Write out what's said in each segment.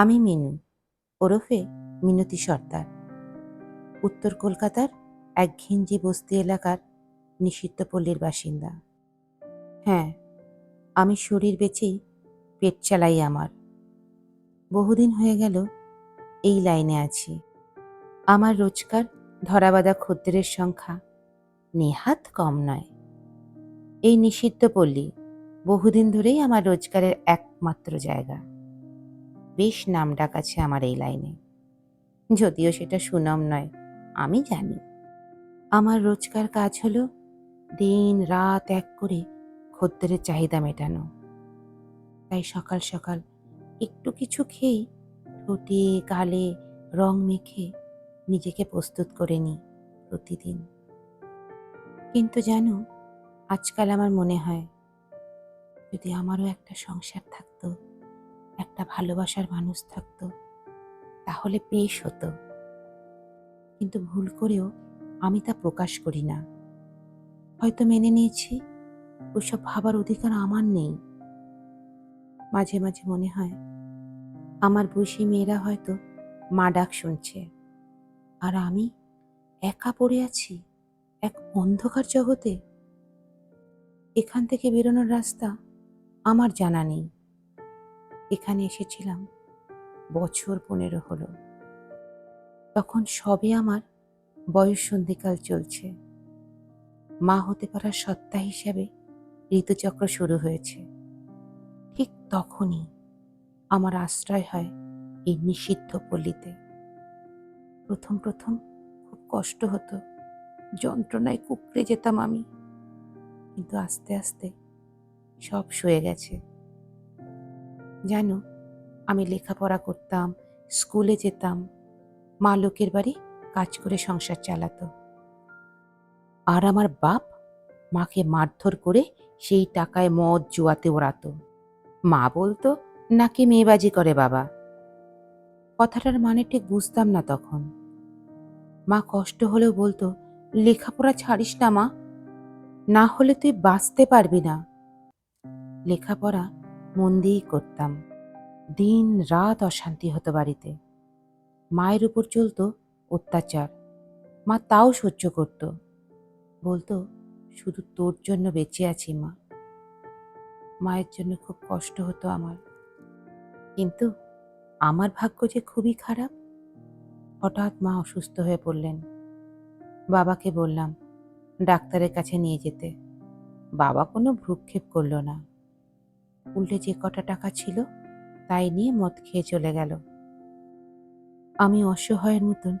আমি মিনু, ওরফে মিনতি সর্দার। উত্তর কলকাতার এক ঘিঞ্জি বস্তি এলাকার নিষিদ্ধ পল্লীর বাসিন্দা। হ্যাঁ আমি শরীর বেচেই পেট চালাই আমার। বহুদিন হয়ে গেল এই লাইনে আছি। আমার রোজকার ধরাবাঁধা খদ্দেরের সংখ্যা নেহাত কম নয়। এই নিষিদ্ধ পল্লী বহুদিন ধরেই আমার রোজগারের একমাত্র জায়গা। বেশ নাম ডাক আছে আমার এই লাইনে। যদিও সেটা সুনাম নয়, আমি জানি। আমার রোজকার কাজ হলো দিন রাত এক করে খদ্দেরের চাহিদা মেটানো। তাই সকাল সকাল একটু কিছু খেয়েই ঠোঁটে, গালে রং মেখে নিজেকে প্রস্তুত করে নিই প্রতিদিন। কিন্তু জানো, আজকাল আমার মনে হয়, যদি আমারও একটা সংসার থাকতো একটা ভালোবাসার মানুষ থাকতো, তাহলে বেশ হতো। কিন্তু ভুল করেও আমি তা প্রকাশ করি না। হয়তো মেনে নিয়েছি, ওসব ভাবার অধিকার আমার নেই। মাঝে মাঝে মনে হয়, আমার বসি মেয়েরা হয়তো মা ডাক শুনছে, আর আমি একা পড়ে আছি, এক অন্ধকার জগতে। এখান থেকে বেরোনোর রাস্তা আমার জানা নেই। এখানে এসেছিলাম। বছর পনেরো হলো। তখন সবে আমার বয়স সন্ধিকাল চলছে। মা হতে পারার সত্তা হিসাবে ঋতুচক্র শুরু হয়েছে। ঠিক তখনই আমার আশ্রয় হয় এই নিষিদ্ধ পল্লীতে। প্রথম প্রথম খুব কষ্ট হতো। যন্ত্রণায় কুকড়ে যেতাম আমি। কিন্তু আস্তে আস্তে সব সয়ে গেছে। জানো, আমি লেখাপড়া করতাম, স্কুলে যেতাম, মা লোকের বাড়ি কাজ করে সংসার চালাতো। আর আমার বাপ মাকে মারধর করে সেই টাকায় মদ জুয়াতে ওড়াতো। মা বলতো, নাকি মেয়েবাজি করে বাবা? কথাটার মানে ঠিক বুঝতাম না তখন। মা কষ্ট হলেও বলতো, লেখাপড়া ছাড়িস না মা, না হলে তুই বাঁচতে পারবি না। লেখাপড়া মন দিয়েই করতাম। দিন রাত অশান্তি হতো বাড়িতে। মায়ের উপর চলতো অত্যাচার। মা তাও সহ্য করত। বলতো, শুধু তোর জন্য বেঁচে আছি মা। মায়ের জন্য খুব কষ্ট হতো আমার। কিন্তু আমার ভাগ্য যে খুবই খারাপ। হঠাৎ মা অসুস্থ হয়ে পড়লেন। বাবাকে বললাম, ডাক্তারের কাছে নিয়ে যেতে। বাবা কোনো ভ্রুক্ষেপ করল না। উল্টে যে কটা টাকা ছিল তাই নিয়ে মদ খেয়ে চলে গেল। আমি অসহায়ের মতন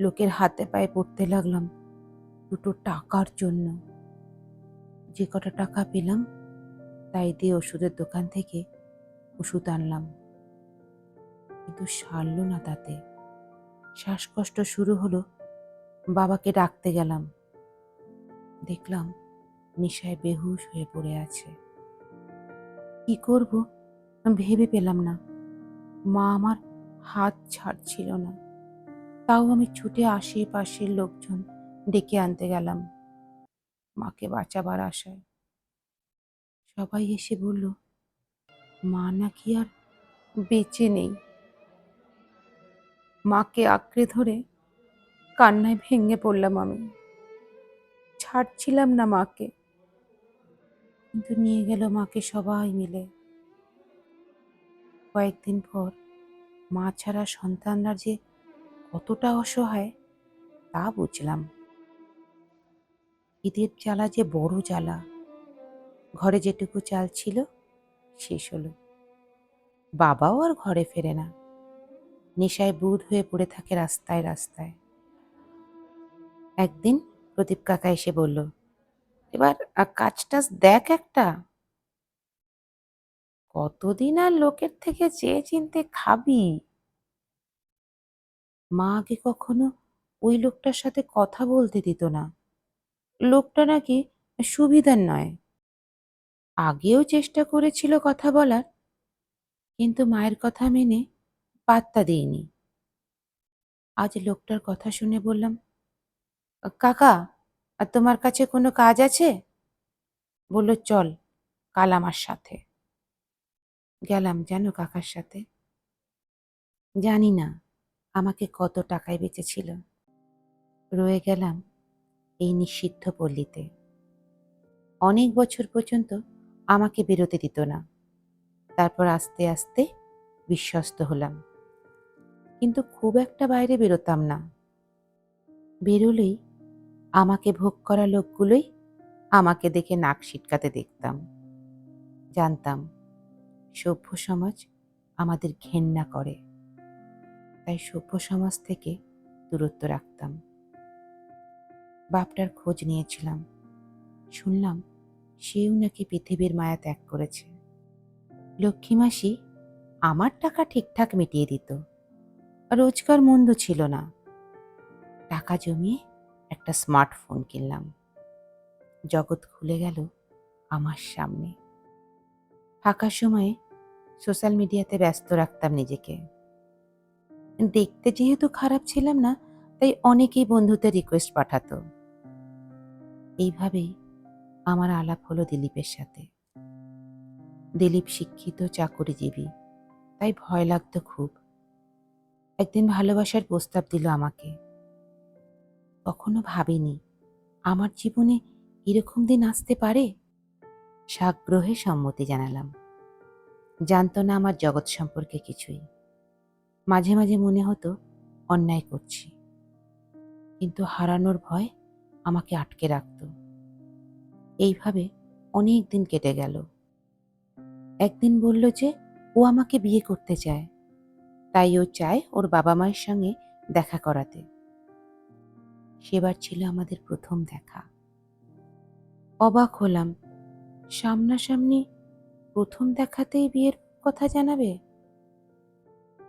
লোকের হাতে পায়ে পড়তে লাগলাম দুটো টাকার জন্য। যে কটা টাকা পেলাম তাই দিয়ে ওষুধের দোকান থেকে ওষুধ আনলাম। কিন্তু সারল না তাতে। শ্বাসকষ্ট শুরু হলো, বাবাকে ডাকতে গেলাম। দেখলাম নেশায় বেহুশ হয়ে পড়ে আছে। কি করব? ভেবে পেলাম না। মা আমার হাত ছাড়ছিল না। তাও আমি ছুটে আশেপাশের লোকজন ডেকে আনতে গেলাম। মাকে বাঁচাবার আশায়। সবাই এসে বলল, মা নাকি আর বেঁচে নেই? মাকে আঁকড়ে ধরে কান্নায় ভেঙে পড়লাম আমি। ছাড়ছিলাম না মাকে। কিন্তু নিয়ে গেল মাকে সবাই মিলে। কয়েকদিন পর মা ছাড়া সন্তানরা যে কতটা অসহায়, তা বুঝলাম। ঈদের জ্বালা যে বড় জ্বালা। ঘরে যেটুকু চাল ছিল, শেষ হলো। বাবাও আর ঘরে ফেরে না। নেশায় বুধ হয়ে পড়ে থাকে রাস্তায় রাস্তায়। একদিন প্রদীপ কাকা এসে বলল এবার কাজ টাজ দেখ একটা। কতদিন আর লোকের থেকে চেয়ে চিনতে খাবি? মা আগে কখনো ওই লোকটার সাথে কথা বলতে দিত না। লোকটা নাকি সুবিধার নয়। আগেও চেষ্টা করেছিল কথা বলার, কিন্তু মায়ের কথা মেনে পাত্তা দিইনি। আজ লোকটার কথা শুনে বললাম, কাকা আর তোমার কাছে কোনো কাজ আছে? বলল, চল, কাল আমার সাথে। গেলাম, জানো কাকার সাথে? জানি না, আমাকে কত টাকায় বেঁচেছিল। রয়ে গেলাম এই নিষিদ্ধ পল্লীতে। অনেক বছর পর্যন্ত আমাকে বেরোতে দিত না। তারপর আস্তে আস্তে বিশ্বস্ত হলাম। কিন্তু খুব একটা বাইরে বেরোতাম না। বেরোলেই আমাকে ভোগ করা লোকগুলোই আমাকে দেখে নাক সিটকাতে দেখতাম। জানতাম, সভ্য সমাজ আমাদের ঘেন্না করে। তাই সভ্য সমাজ থেকে দূরত্ব রাখতাম। বাপটার খোঁজ নিয়েছিলাম। শুনলাম সেও নাকি পৃথিবীর মায়া ত্যাগ করেছে। লক্ষ্মী মাসি আমার টাকা ঠিকঠাক মিটিয়ে দিত। রোজগার মন্দ ছিল না। টাকা জমিয়ে একটা স্মার্টফোন কিনলাম। জগৎ খুলে গেল আমার সামনে। ফাঁকা সময়ে সোশ্যাল মিডিয়াতে ব্যস্ত রাখতাম নিজেকে। দেখতে যেহেতু খারাপ ছিলাম না, তাই অনেকেই বন্ধুদের রিকোয়েস্ট পাঠাতো। এইভাবেই আমার আলাপ হলো দিলীপের সাথে। দিলীপ শিক্ষিত, চাকরিজীবী, তাই ভয় লাগতো খুব। একদিন ভালোবাসার প্রস্তাব দিল আমাকে। কখনো ভাবিনি। আমার জীবনে এরকম দিন আসতে পারে? সাগ্রহে সম্মতি জানালাম। জানতো না আমার জগৎ সম্পর্কে কিছুই। মাঝে মাঝে মনে হতো, অন্যায় করছি। কিন্তু হারানোর ভয় আমাকে আটকে রাখত। এইভাবে অনেক দিন কেটে গেল। একদিন বলল যে, ও আমাকে বিয়ে করতে চায়। তাই ও চায় ওর বাবা মায়ের সঙ্গে দেখা করাতে। সেবার ছিল আমাদের প্রথম দেখা। অবাক হলাম সামনাসামনি প্রথম দেখাতেই বিয়ের কথা জানাবে?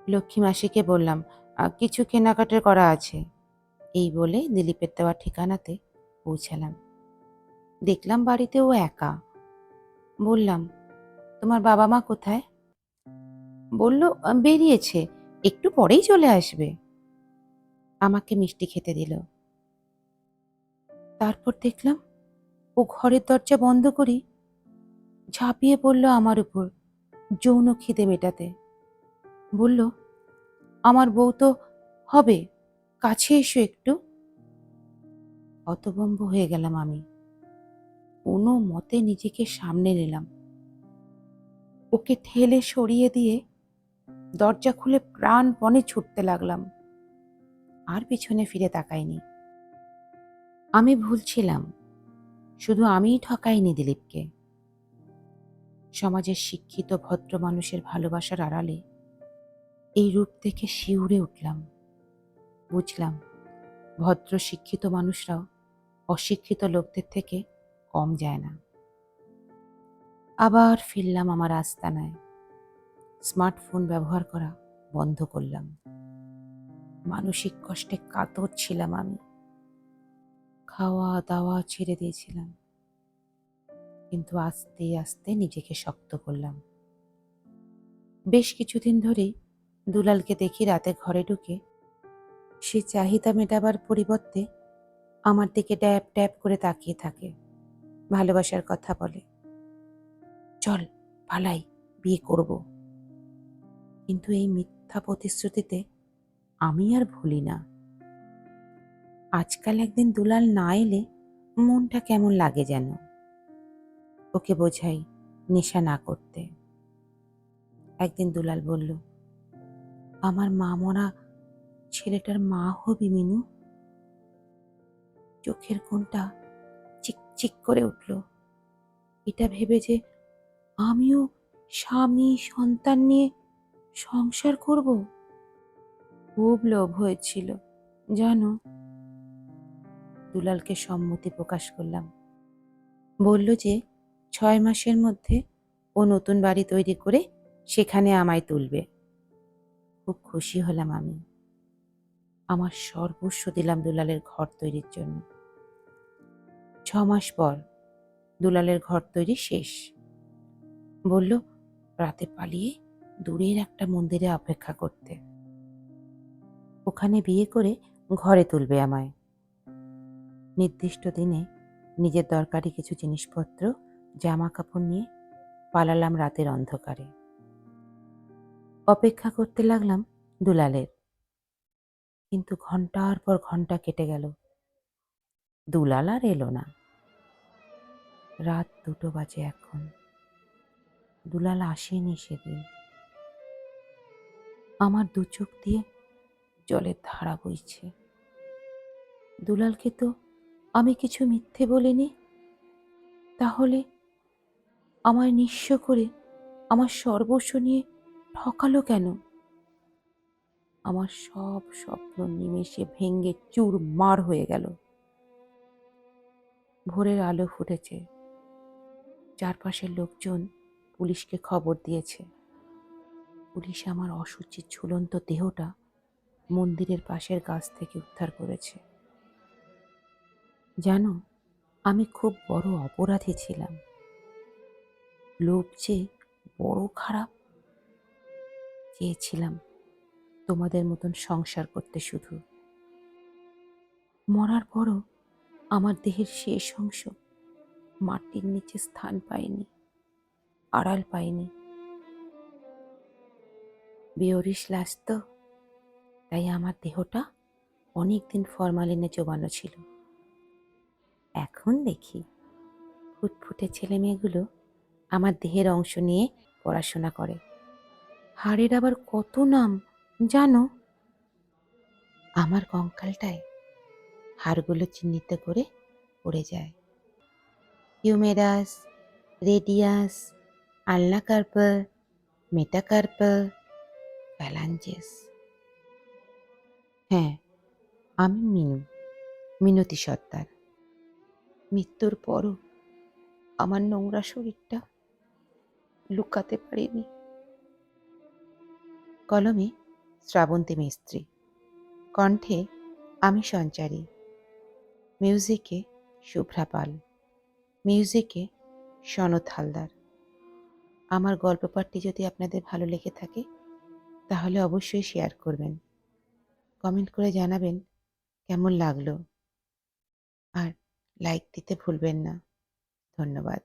লক্ষ্মী মাসিকে বললাম "আহ, কিছু কেনাকাটার করা আছে। এই বলে দিলীপের দেওয়া ঠিকানাতে পৌঁছালাম। দেখলাম বাড়িতে ও একা। বললাম তোমার বাবা মা কোথায়? বলল বেরিয়েছে একটু পরেই চলে আসবে। আমাকে মিষ্টি খেতে দিল। তারপর দেখলাম ও ঘরের দরজা বন্ধ করি ঝাঁপিয়ে পড়ল আমার উপর, যৌন খিদে মেটাতে। বলল, আমার বউ তো হবে, কাছে এসো একটু। হতভম্ব হয়ে গেলাম আমি। কোনো মতে নিজেকে সামনে নিলাম। ওকে ঠেলে সরিয়ে দিয়ে দরজা খুলে প্রাণপণে ছুটতে লাগলাম। আর পিছনে ফিরে তাকাইনি। আমি ভুল ছিলাম শুধু আমিই ঠকাইনি দিলীপকে। সমাজের শিক্ষিত ভদ্র মানুষের ভালোবাসার আড়ালে এই রূপ থেকে শিউরে উঠলাম। বুঝলাম, ভদ্র শিক্ষিত মানুষরাও অশিক্ষিত লোকদের থেকে কম যায় না। আবার ফিরলাম আমার আস্তানায়। স্মার্টফোন ব্যবহার করা বন্ধ করলাম। মানসিক কষ্টে কাতর ছিলাম আমি। খাওয়া দাওয়া ছেড়ে দিয়েছিলাম। কিন্তু আস্তে আস্তে নিজেকে শক্ত করলাম। বেশ কিছুদিন ধরেই দুলালকে দেখি রাতে ঘরে ঢুকে সে চাহিদা মেটাবার পরিবর্তে আমার দিকে ড্যাব ড্যাব করে তাকিয়ে থাকে, ভালোবাসার কথা বলে। চল, পালাই, বিয়ে করব। কিন্তু এই মিথ্যা প্রতিশ্রুতিতে আমি আর ভুলি না। আজকাল একদিন দুলাল না এলে মনটা কেমন লাগে যেন? ওকে বোঝাই নেশা না করতে। একদিন দুলাল বলল, আমার মা মরা ছেলেটার মা হবি মিনু? চোখের কোনটা চিক চিক করে উঠল। এটা ভেবে যে আমিও স্বামী, সন্তান নিয়ে সংসার করব? খুব লোভ হয়েছিল, জানো? দুলালকে সম্মতি প্রকাশ করলাম। বলল যে, ছয় মাসের মধ্যে ও নতুন বাড়ি তৈরি করে সেখানে আমায় তুলবে। খুব খুশি হলাম আমি। আমার সর্বস্ব দিলাম দুলালের ঘর তৈরির জন্য। ছ মাস পর দুলালের ঘর তৈরি শেষ। বলল, রাতে পালিয়ে দূরের একটা মন্দিরে অপেক্ষা করতে। ওখানে বিয়ে করে ঘরে তুলবে আমায়। নির্দিষ্ট দিনে নিজের দরকারি কিছু জিনিসপত্র জামা কাপড় নিয়ে পালালাম রাতের অন্ধকারে। অপেক্ষা করতে লাগলাম দুলালের। কিন্তু ঘণ্টার পর ঘণ্টা কেটে গেল। দুলাল আর এলো না। রাত দুটো বাজে এখন। দুলাল আসেনি সেদিন। আমার দু চোখ দিয়ে জলের ধারা বইছে। দুলালকে তো আমি কিছু মিথ্যে বলিনি? তাহলে আমায় নিঃস্ব করে আমার সর্বস্ব নিয়ে ঠকালো কেন? আমার সব স্বপ্ন নিমেষে ভেঙ্গে চুর মার হয়ে গেল। ভোরের আলো ফুটেছে। চারপাশের লোকজন পুলিশকে খবর দিয়েছে। পুলিশ আমার অসুচির ঝুলন্ত দেহটা মন্দিরের পাশের গাছ থেকে উদ্ধার করেছে। জানো, আমি খুব বড় অপরাধী ছিলাম। লোভ যে বড় খারাপ। চেয়েছিলাম তোমাদের মতন সংসার করতে শুধু। মরার পরও আমার দেহের শেষ অংশ মাটির নিচে স্থান পায়নি, আড়াল পায়নি। বেওরিশ লাশ তো, তাই আমার দেহটা অনেক দিন ফরমালিনে চোবানো ছিল। এখন দেখি। ফুটফুটে ছেলে মেয়েগুলো আমার দেহের অংশ নিয়ে পড়াশোনা করে। হাড়ের আবার কত নাম, জানো? আমার কঙ্কালটায় হাড়গুলো চিহ্নিত করে পড়ে যায়। Humerus radius ulna carpal metacarpal phalanges. হ্যাঁ আমি মিনু, মিনতি সর্দার মৃত্যুর পরও আমার নোংরা শরীরটা লুকাতে পারিনি। কলমে শ্রাবন্তী মিস্ত্রি, কণ্ঠে আমি সঞ্চারী। মিউজিকে শুভ্রা পাল, মিউজিকে সনদ হালদার। আমার গল্প পাঠটি যদি আপনাদের ভালো লেগে থাকে, তাহলে অবশ্যই শেয়ার করবেন। কমেন্ট করে জানাবেন কেমন লাগল। আর লাইক দিতে ভুলবেন না। ধন্যবাদ।